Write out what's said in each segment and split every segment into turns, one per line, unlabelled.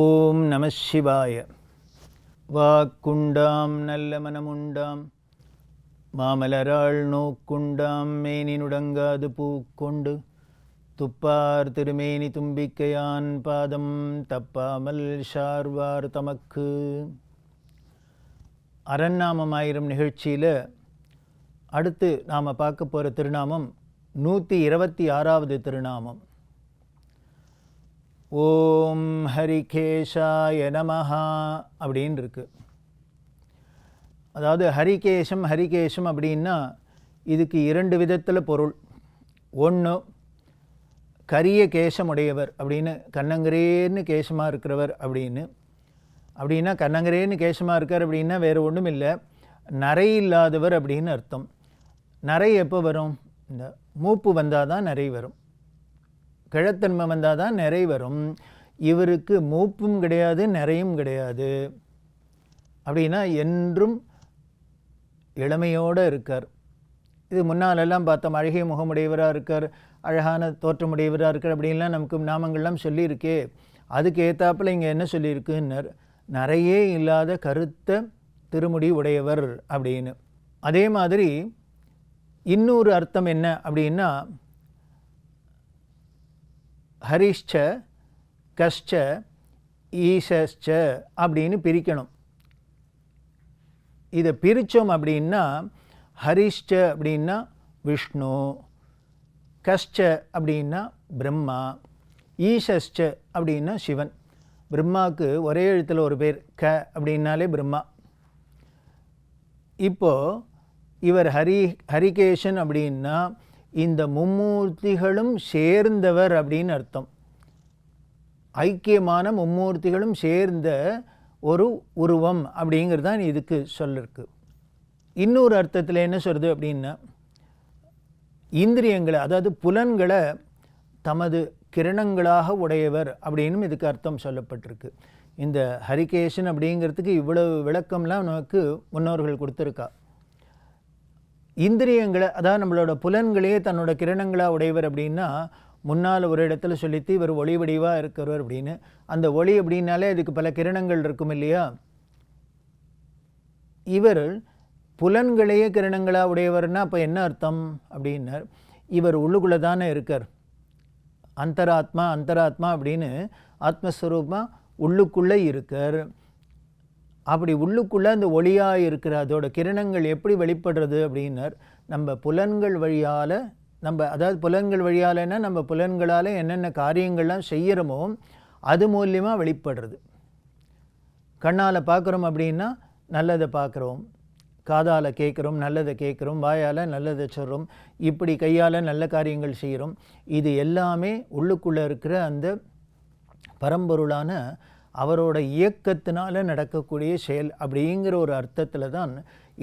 ஓம் நம சிவாய வாக்குண்டாம் நல்ல மனமுண்டாம் மாமலராள் நோக்குண்டாம் மேனி நுடங்காது பூக்கொண்டு துப்பார் திருமேனி தும்பிக்கையான் பாதம் தப்பாமல் ஷார்வார் தமக்கு அரண்நாமம் ஆயிரம் நிகழ்ச்சியில் அடுத்து நாம் பார்க்க போகிற திருநாமம் நூற்றி இருபத்தி ஆறாவது திருநாமம் ஓம் ஹரிகேஷாய நமஹா அப்படின்னு இருக்குது அதாவது ஹரிகேஷம் ஹரிகேஷம் அப்படின்னா இதுக்கு இரண்டு விதத்தில் பொருள் ஒன்று கரிய கேசமுடையவர் அப்படின்னு கண்ணங்கரேன்னு கேசமாக இருக்கிறவர் அப்படின்னு அப்படின்னா கண்ணங்கரேன்னு கேசமாக இருக்கார் அப்படின்னா வேறு ஒன்றும் இல்லை நரை இல்லாதவர் அப்படின்னு அர்த்தம் நரை எப்போ வரும் இந்த மூப்பு வந்தால் தான் நரை வரும் கிழத்தன்மை வந்தால் தான் நிறை வரும் இவருக்கு மூப்பும் கிடையாது நிறையும் கிடையாது அப்படின்னா என்றும் இளமையோடு இருக்கார் இது முன்னாலெல்லாம் பார்த்தோம் அழகிய முகமுடையவராக இருக்கார் அழகான தோற்றமுடையவராக இருக்கார் அப்படின்லாம் நமக்கு நாமங்கள்லாம் சொல்லியிருக்கே அதுக்கு ஏற்றாப்பில் இங்கே என்ன சொல்லியிருக்குன்னர் நிறைய இல்லாத கருத்த திருமுடி உடையவர் அப்படின்னு அதே மாதிரி இன்னொரு அர்த்தம் என்ன அப்படின்னா ஹரிஷ்ச கஷ்ட ஈசஸ்ச அப்படின்னு பிரிக்கணும் இதை பிரித்தோம் அப்படின்னா ஹரிஷ்ச அப்படின்னா விஷ்ணு கஷ்ட அப்படின்னா பிரம்மா ஈசஸ்ச அப்படின்னா சிவன் பிரம்மாவுக்கு ஒரே எழுத்தில் ஒரு பேர் க அப்படின்னாலே பிரம்மா இப்போது இவர் ஹரி ஹரிகேஷன் அப்படின்னா இந்த மும்மூர்த்திகளும் சேர்ந்தவர் அப்படின்னு அர்த்தம் ஐக்கியமான மும்மூர்த்திகளும் சேர்ந்த ஒரு உருவம் அப்படிங்கிறது தான் இதுக்கு சொல்லிருக்கு இன்னொரு அர்த்தத்தில் என்ன சொல்கிறது அப்படின்னா இந்திரியங்களை அதாவது புலன்களை தமது கிரணங்களாக உடையவர் அப்படின்னு இதுக்கு அர்த்தம் சொல்லப்பட்டிருக்கு இந்த ஹரிகேஷன் அப்படிங்கிறதுக்கு இவ்வளவு விளக்கம்லாம் நமக்கு முன்னோர்கள் கொடுத்துருக்கா இந்திரியங்களை அதாவது நம்மளோட புலன்களையே தன்னோட கிரணங்களாக உடையவர் அப்படின்னா முன்னால் ஒரு இடத்துல சொல்லித்து இவர் ஒளி வடிவாக இருக்கிறவர் அப்படின்னு அந்த ஒளி அப்படின்னாலே இதுக்கு பல கிரணங்கள் இருக்கும் இல்லையா இவர் புலன்களையே கிரணங்களாக உடையவர்னா அப்போ என்ன அர்த்தம் அப்படின்னார் இவர் உள்ளுக்குள்ளே தானே இருக்கார் அந்தராத்மா அந்தராத்மா அப்படின்னு ஆத்மஸ்வரூபமாக உள்ளுக்குள்ளே இருக்கார் அப்படி உள்ளுக்குள்ளே அந்த ஒளியாக இருக்கிற அதோட கிரணங்கள் எப்படி வெளிப்படுறது அப்படின்னர் நம்ம புலன்கள் வழியால் நம்ம அதாவது புலன்கள் வழியாலன்னா நம்ம புலன்களால் என்னென்ன காரியங்கள்லாம் செய்கிறோமோ அது மூலியமாக வெளிப்படுறது கண்ணால் பார்க்குறோம் அப்படின்னா நல்லதை பார்க்குறோம் காதால் கேட்குறோம் நல்லதை கேட்குறோம் வாயால் நல்லதை சொல்கிறோம் இப்படி கையால் நல்ல காரியங்கள் செய்கிறோம் இது எல்லாமே உள்ளுக்குள்ளே இருக்கிற அந்த பரம்பொருளான அவரோட இயக்கத்தினால் நடக்கக்கூடிய செயல் அப்படிங்கிற ஒரு அர்த்தத்தில் தான்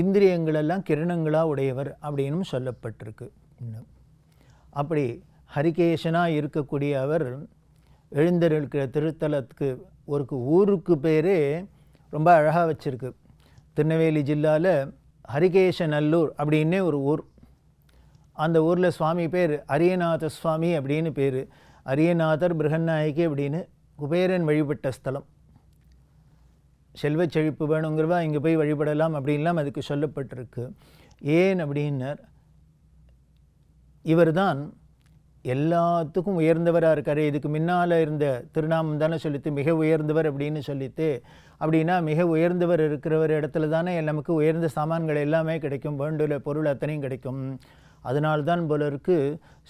இந்திரியங்களெல்லாம் கிரணங்களாக உடையவர் அப்படின்னு சொல்லப்பட்டிருக்கு அப்படி ஹரிகேசனாக இருக்கக்கூடிய அவர் எழுந்திருக்கிற திருத்தலத்துக்கு ஒரு ஊருக்கு பேரே ரொம்ப அழகாக வச்சுருக்கு திருநெல்வேலி ஜில்லாவில் ஹரிகேஷநல்லூர் அப்படின்னே ஒரு ஊர் அந்த ஊரில் சுவாமி பேர் அரியநாத சுவாமி அப்படின்னு பேர் அரியநாதர் பிருகநாயகி அப்படின்னு குபேரன் வழிபட்ட ஸ்தலம் செல்வ செழிப்பு வேணுங்கிறவா இங்கே போய் வழிபடலாம் அப்படின்லாம் அதுக்கு சொல்லப்பட்டிருக்கு ஏன் அப்படின்னர் இவர் தான் எல்லாத்துக்கும் உயர்ந்தவராக இருக்கார் இதுக்கு முன்னால் இருந்த திருநாமம் தானே சொல்லித்து மிக உயர்ந்தவர் அப்படின்னு சொல்லிட்டு அப்படின்னா மிக உயர்ந்தவர் இருக்கிறவர் இடத்துல தானே நமக்கு உயர்ந்த சாமான்கள் எல்லாமே கிடைக்கும் வேண்டுல பொருள் அத்தனையும் கிடைக்கும் அதனால்தான் போல இருக்கு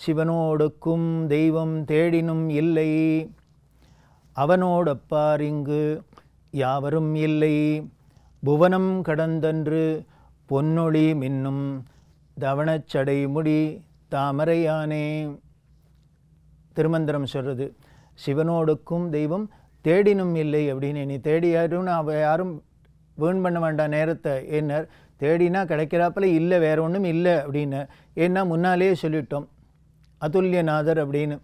சிவனோடுக்கும் தெய்வம் தேடினும் இல்லை அவனோடப்பாரிங்கு யாவரும் இல்லை புவனம் கடந்தன்று பொன்னொளி மின்னும் முடி தாமரையானே திருமந்திரம் சொல்கிறது சிவனோடுக்கும் தெய்வம் தேடினும் இல்லை அப்படின்னு நீ தேடி யாருன்னு அவ யாரும் வீண் பண்ண வேண்டாம் நேரத்தை என்ன தேடினா கிடைக்கிறாப்பில் இல்லை வேற ஒன்றும் இல்லை அப்படின்னு ஏன்னா முன்னாலேயே சொல்லிட்டோம் அதுல்யநாதர் அப்படின்னு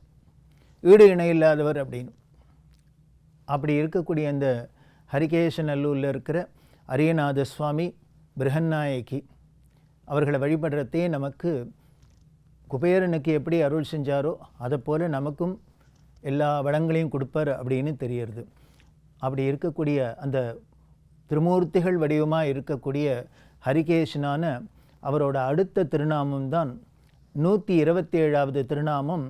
ஈடு இணை இல்லாதவர் அப்படின்னு அப்படி இருக்கக்கூடிய அந்த ஹரிகேஷநல்லூரில் இருக்கிற அரியநாத சுவாமி பிருகன்நாயகி அவர்களை வழிபடுறதே நமக்கு குபேரனுக்கு எப்படி அருள் செஞ்சாரோ அதை போல் நமக்கும் எல்லா வளங்களையும் கொடுப்பார் அப்படின்னு தெரியறது அப்படி இருக்கக்கூடிய அந்த திருமூர்த்திகள் வடிவமாக இருக்கக்கூடிய ஹரிகேஷனான அவரோட அடுத்த திருநாமம் தான் நூற்றி இருபத்தி ஏழாவது திருநாமம்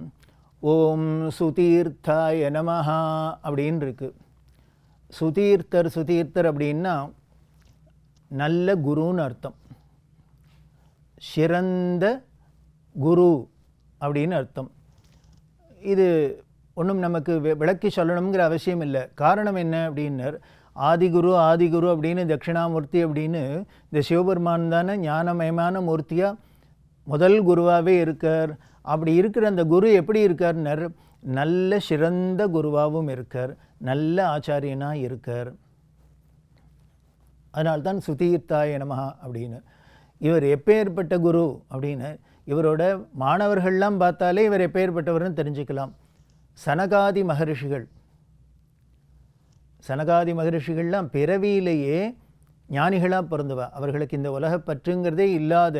ஓம் சுதீர்த்தாய நமஹா அப்படின்னு இருக்குது சுதீர்த்தர் சுதீர்த்தர் அப்படின்னா நல்ல குருன்னு அர்த்தம் சிறந்த குரு அப்படின்னு அர்த்தம் இது ஒன்றும் நமக்கு விளக்கி சொல்லணுங்கிற அவசியம் இல்லை காரணம் என்ன அப்படின்னர் ஆதிகுரு ஆதிகுரு அப்படின்னு தட்சிணாமூர்த்தி அப்படின்னு இந்த சிவபெருமான் தானே ஞானமயமான மூர்த்தியாக முதல் குருவாகவே இருக்கார் அப்படி இருக்கிற அந்த குரு எப்படி இருக்கார் நல்ல சிறந்த குருவாகவும் இருக்கார் நல்ல ஆச்சாரியனாக இருக்கார் அதனால்தான் சுதீர்த்தாய நமகா அப்படின்னு இவர் எப்பேற்பட்ட குரு அப்படின்னு இவரோட மாணவர்கள்லாம் பார்த்தாலே இவர் எப்பேற்பட்டவர்னு தெரிஞ்சுக்கலாம் சனகாதி மகரிஷிகள் சனகாதி மகரிஷிகள்லாம் பிறவியிலேயே ஞானிகளாக பிறந்தவ அவர்களுக்கு இந்த உலக பற்றுங்கிறதே இல்லாத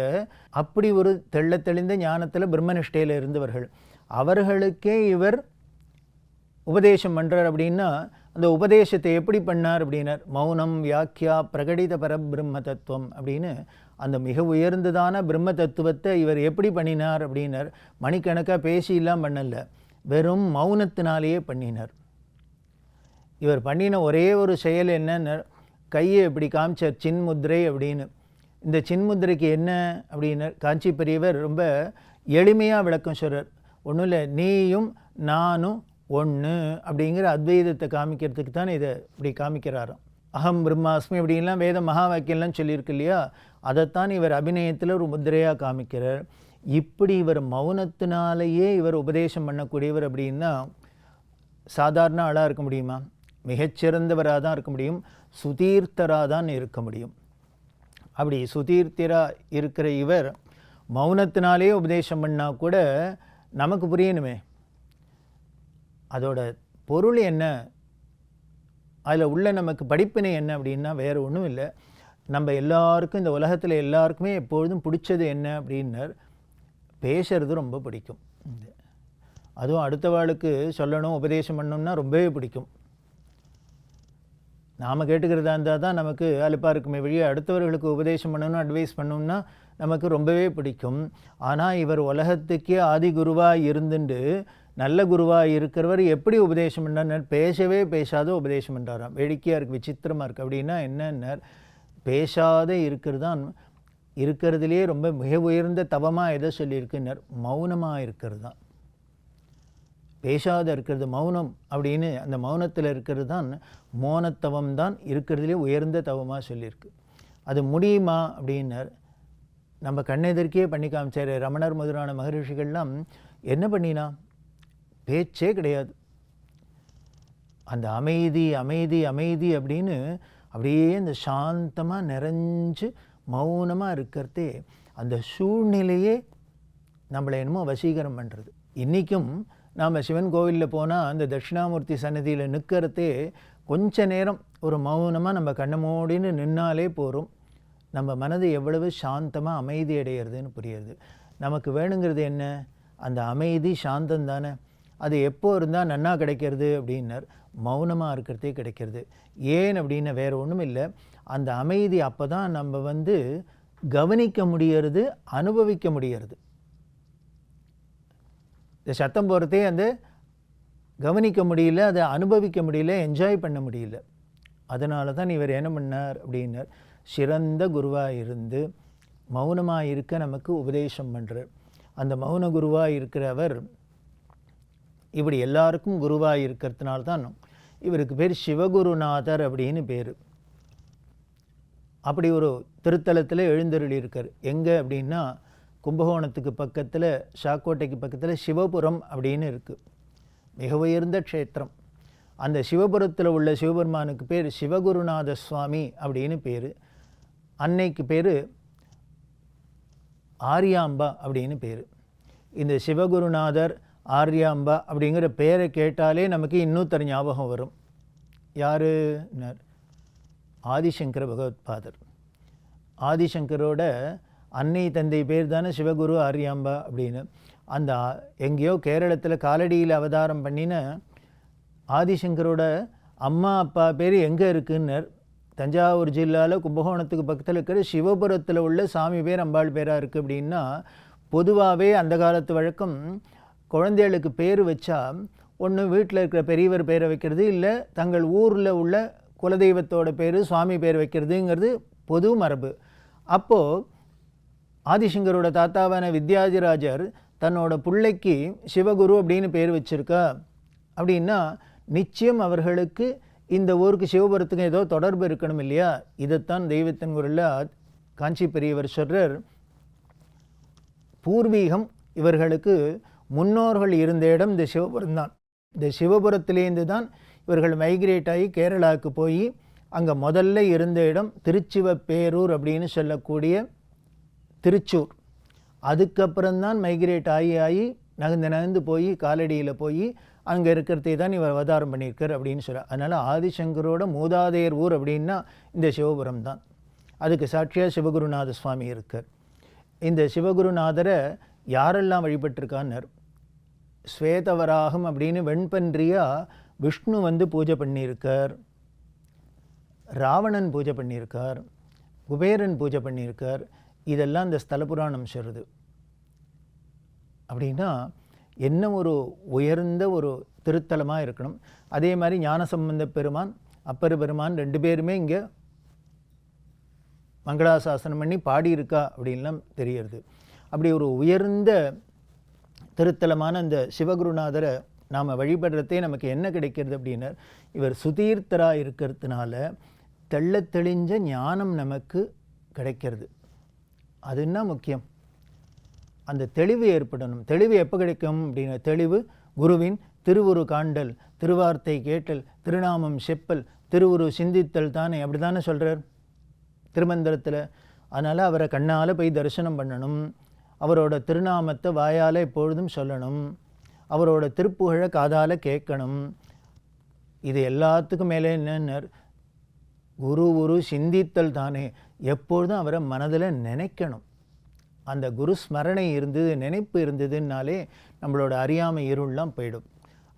அப்படி ஒரு தெள்ள தெளிந்த ஞானத்தில் பிரம்மனிஷ்டையில் இருந்தவர்கள் அவர்களுக்கே இவர் உபதேசம் பண்ணுறார் அப்படின்னா அந்த உபதேசத்தை எப்படி பண்ணார் அப்படின்னார் மௌனம் வியாக்கியா பிரகடித பரபிரம்ம தத்துவம் அப்படின்னு அந்த மிக உயர்ந்ததான பிரம்ம தத்துவத்தை இவர் எப்படி பண்ணினார் அப்படின்னர் மணிக்கணக்காக பேசியெல்லாம் பண்ணலை வெறும் மௌனத்தினாலேயே பண்ணினார் இவர் பண்ணின ஒரே ஒரு செயல் என்னன்னு கையை இப்படி காமிச்சார் சின்முத்ரை அப்படின்னு இந்த சின்முத்ரைக்கு என்ன அப்படின்னு காஞ்சி பெரியவர் ரொம்ப எளிமையாக விளக்கம் சொல்கிறார் ஒன்றும் இல்லை நீயும் நானும் ஒன்று அப்படிங்கிற அத்வைதத்தை காமிக்கிறதுக்கு தான் இதை இப்படி காமிக்கிறாரோ அகம் பிரம்மாஸ்மி அப்படின்லாம் வேத மகா வாக்கியம்லாம் சொல்லியிருக்கு இல்லையா அதைத்தான் இவர் அபிநயத்தில் ஒரு முதிரையாக காமிக்கிறார் இப்படி இவர் மௌனத்தினாலேயே இவர் உபதேசம் பண்ணக்கூடியவர் அப்படின்னா சாதாரண ஆளாக இருக்க முடியுமா மிகச்சிறந்தவராக தான் இருக்க முடியும் சுதீர்த்தராக தான் இருக்க முடியும் அப்படி சுதீர்த்தராக இருக்கிற இவர் மௌனத்தினாலே உபதேசம் பண்ணால் கூட நமக்கு புரியணுமே அதோட பொருள் என்ன அதில் உள்ள நமக்கு படிப்பினை என்ன அப்படின்னா வேறு ஒன்றும் இல்லை நம்ம எல்லாருக்கும் இந்த உலகத்தில் எல்லாருக்குமே எப்பொழுதும் பிடிச்சது என்ன அப்படின்னர் பேசுறது ரொம்ப பிடிக்கும் அதுவும் அடுத்த அடுத்தவாளுக்கு சொல்லணும் உபதேசம் பண்ணணும்னா ரொம்பவே பிடிக்கும் நாம் கேட்டுக்கிறதா இருந்தால் தான் நமக்கு அலுப்பாக இருக்குமே வழியே அடுத்தவர்களுக்கு உபதேசம் பண்ணணும் அட்வைஸ் பண்ணணும்னா நமக்கு ரொம்பவே பிடிக்கும் ஆனால் இவர் உலகத்துக்கே ஆதி குருவாக இருந்துட்டு நல்ல குருவாக இருக்கிறவர் எப்படி உபதேசம் பண்ணார் பேசவே பேசாத உபதேசம் பண்ணுறாராம் வேடிக்கையாக இருக்குது விசித்திரமாக இருக்குது அப்படின்னா என்னென்ன பேசாத இருக்கிறது தான் இருக்கிறதுலேயே ரொம்ப மிக உயர்ந்த தவமாக எதை சொல்லியிருக்குன்னார் மௌனமாக இருக்கிறது தான் பேசாத இருக்கிறது மௌனம் அப்படின்னு அந்த மௌனத்தில் இருக்கிறது தான் மோனத்தவம் தான் இருக்கிறதுலே உயர்ந்த தவமாக சொல்லியிருக்கு அது முடியுமா அப்படின்னார் நம்ம கண்ணெதிர்க்கே பண்ணி காமிச்சார் ரமணர் மதுரான மகரிஷிகள்லாம் என்ன பண்ணினா பேச்சே கிடையாது அந்த அமைதி அமைதி அமைதி அப்படின்னு அப்படியே இந்த சாந்தமாக நிறைஞ்சு மௌனமாக இருக்கிறதே அந்த சூழ்நிலையே நம்மளை என்னமோ வசீகரம் பண்ணுறது இன்றைக்கும் நாம் சிவன் கோவிலில் போனால் அந்த தட்சிணாமூர்த்தி சன்னதியில் நிற்கிறதே கொஞ்ச நேரம் ஒரு மௌனமாக நம்ம கண்ணமோடின்னு நின்னாலே போகும் நம்ம மனது எவ்வளவு சாந்தமாக அமைதி அடையிறதுன்னு புரியுது நமக்கு வேணுங்கிறது என்ன அந்த அமைதி சாந்தம் தானே அது எப்போ இருந்தால் நன்னா கிடைக்கிறது அப்படின்னர் மௌனமாக இருக்கிறதே கிடைக்கிறது ஏன் அப்படின்னு வேறு ஒன்றும் இல்லை அந்த அமைதி அப்போ தான் நம்ம வந்து கவனிக்க முடியறது அனுபவிக்க முடியறது இந்த சத்தம் போகிறதே வந்து கவனிக்க முடியல அதை அனுபவிக்க முடியல என்ஜாய் பண்ண முடியல அதனால தான் இவர் என்ன பண்ணார் அப்படின்னார் சிறந்த குருவாக இருந்து மௌனமாக இருக்க நமக்கு உபதேசம் பண்ணுறார் அந்த மௌன குருவாக இருக்கிறவர் இப்படி எல்லாருக்கும் குருவாக இருக்கிறதுனால தான் இவருக்கு பேர் சிவகுருநாதர் அப்படின்னு பேர் அப்படி ஒரு திருத்தலத்தில் எழுந்தருளியிருக்கார் இருக்கார் எங்கே அப்படின்னா கும்பகோணத்துக்கு பக்கத்தில் ஷாக்கோட்டைக்கு பக்கத்தில் சிவபுரம் அப்படின்னு இருக்குது மிக உயர்ந்த க்ஷேத்திரம் அந்த சிவபுரத்தில் உள்ள சிவபெருமானுக்கு பேர் சிவகுருநாத சுவாமி அப்படின்னு பேர் அன்னைக்கு பேர் ஆரியாம்பா அப்படின்னு பேர் இந்த சிவகுருநாதர் ஆரியாம்பா அப்படிங்கிற பேரை கேட்டாலே நமக்கு இன்னொருத்தர் ஞாபகம் வரும் யார் ஆதிசங்கர பகவத்பாதர் ஆதிசங்கரோட அன்னை தந்தை பேர் தானே சிவகுரு ஆரியாம்பா அப்படின்னு அந்த எங்கேயோ கேரளத்தில் காலடியில் அவதாரம் பண்ணின ஆதிசங்கரோட அம்மா அப்பா பேர் எங்கே இருக்குன்னர் தஞ்சாவூர் ஜில்லாவில் கும்பகோணத்துக்கு பக்கத்தில் இருக்கிற சிவபுரத்தில் உள்ள சாமி பேர் அம்பாள் பேராக இருக்குது அப்படின்னா பொதுவாகவே அந்த காலத்து வழக்கம் குழந்தைகளுக்கு பேர் வச்சா ஒன்று வீட்டில் இருக்கிற பெரியவர் பேரை வைக்கிறது இல்லை தங்கள் ஊரில் உள்ள குலதெய்வத்தோட பேர் சுவாமி பேர் வைக்கிறதுங்கிறது பொது மரபு அப்போது ஆதிசங்கரோட தாத்தாவான வித்யாதிராஜர் தன்னோட பிள்ளைக்கு சிவகுரு அப்படின்னு பேர் வச்சுருக்கா அப்படின்னா நிச்சயம் அவர்களுக்கு இந்த ஊருக்கு சிவபுரத்துக்கு ஏதோ தொடர்பு இருக்கணும் இல்லையா இதைத்தான் தெய்வத்தின் குரலில் காஞ்சி பெரியவர் சொல்கிறார் பூர்வீகம் இவர்களுக்கு முன்னோர்கள் இருந்த இடம் இந்த சிவபுரம் தான் இந்த சிவபுரத்திலேருந்து தான் இவர்கள் மைக்ரேட் ஆகி கேரளாவுக்கு போய் அங்கே முதல்ல இருந்த இடம் திருச்சிவப்பேரூர் அப்படின்னு சொல்லக்கூடிய திருச்சூர் அதுக்கப்புறம்தான் மைக்ரேட் ஆகி ஆகி நகர்ந்து நகர்ந்து போய் காலடியில் போய் அங்கே இருக்கிறதே தான் இவர் அவதாரம் பண்ணியிருக்கார் அப்படின்னு சொல்கிறார் அதனால் ஆதிசங்கரோட மூதாதையர் ஊர் அப்படின்னா இந்த சிவபுரம் தான் அதுக்கு சாட்சியாக சிவகுருநாத சுவாமி இருக்கார் இந்த சிவகுருநாதரை யாரெல்லாம் வழிபட்டிருக்கான்னர் ஸ்வேதவராகம் அப்படின்னு வெண்பன்றியாக விஷ்ணு வந்து பூஜை பண்ணியிருக்கார் ராவணன் பூஜை பண்ணியிருக்கார் குபேரன் பூஜை பண்ணியிருக்கார் இதெல்லாம் இந்த ஸ்தல புராணம் சொல்லுது அப்படின்னா என்ன ஒரு உயர்ந்த ஒரு திருத்தலமாக இருக்கணும் அதே மாதிரி ஞான சம்பந்த பெருமான் அப்பர் பெருமான் ரெண்டு பேருமே இங்கே மங்களாசாசனம் பண்ணி பாடியிருக்கா அப்படின்லாம் தெரியறது அப்படி ஒரு உயர்ந்த திருத்தலமான அந்த சிவகுருநாதரை நாம் வழிபடுறதே நமக்கு என்ன கிடைக்கிறது அப்படின்னா இவர் சுதீர்த்தராக இருக்கிறதுனால தெள்ள தெளிஞ்ச ஞானம் நமக்கு கிடைக்கிறது அது என்ன முக்கியம் அந்த தெளிவு ஏற்படணும் தெளிவு எப்போ கிடைக்கும் அப்படிங்கிற தெளிவு குருவின் திருவுரு காண்டல் திருவார்த்தை கேட்டல் திருநாமம் செப்பல் திருவுரு சிந்தித்தல் தானே அப்படி தானே சொல்கிறார் திருமந்திரத்தில் அதனால் அவரை கண்ணால் போய் தரிசனம் பண்ணணும் அவரோட திருநாமத்தை வாயால் எப்பொழுதும் சொல்லணும் அவரோட திருப்புகழை காதால் கேட்கணும் இது எல்லாத்துக்கும் மேலே என்னன்னர் குரு குரு சிந்தித்தல் தானே எப்பொழுதும் அவரை மனதில் நினைக்கணும் அந்த குரு ஸ்மரணை இருந்தது நினைப்பு இருந்ததுன்னாலே நம்மளோட அறியாமை இருள்லாம் போயிடும்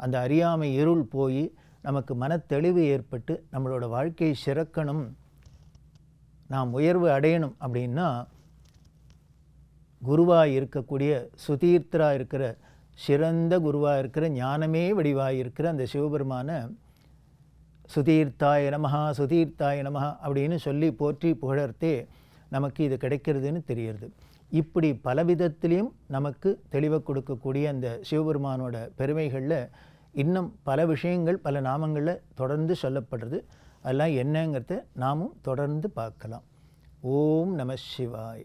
அந்த அறியாமை இருள் போய் நமக்கு மனத்தெளிவு ஏற்பட்டு நம்மளோட வாழ்க்கையை சிறக்கணும் நாம் உயர்வு அடையணும் அப்படின்னா குருவாக இருக்கக்கூடிய சுதீர்த்தராக இருக்கிற சிறந்த குருவாக இருக்கிற ஞானமே வடிவாக இருக்கிற அந்த சிவபெருமானை சுதீர்த்தாய நமஹா சுதீர்த்தாய நமஹா அப்படின்னு சொல்லி போற்றி புகழர்த்தே நமக்கு இது கிடைக்கிறதுன்னு தெரியுது இப்படி பல விதத்திலையும் நமக்கு தெளிவை கொடுக்கக்கூடிய அந்த சிவபெருமானோட பெருமைகளில் இன்னும் பல விஷயங்கள் பல நாமங்களில் தொடர்ந்து சொல்லப்படுறது அதெல்லாம் என்னங்கிறத நாமும் தொடர்ந்து பார்க்கலாம் ஓம் நம சிவாய்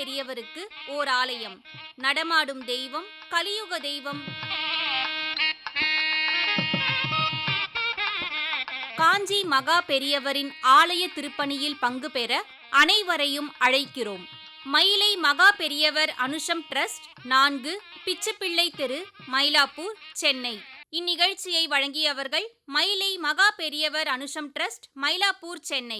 பெரியவருக்கு ஓர் ஆலயம் நடமாடும் தெய்வம் கலியுக தெய்வம் காஞ்சி மகா பெரியவரின் ஆலய திருப்பணியில் பங்கு பெற அனைவரையும் அழைக்கிறோம் மயிலை மகா பெரியவர் அனுஷம் ட்ரஸ்ட் நான்கு பிச்சுப்பிள்ளை தெரு மயிலாப்பூர் சென்னை இந்நிகழ்ச்சியை வழங்கியவர்கள் மயிலை மகா பெரியவர் அனுஷம் ட்ரஸ்ட் மயிலாப்பூர் சென்னை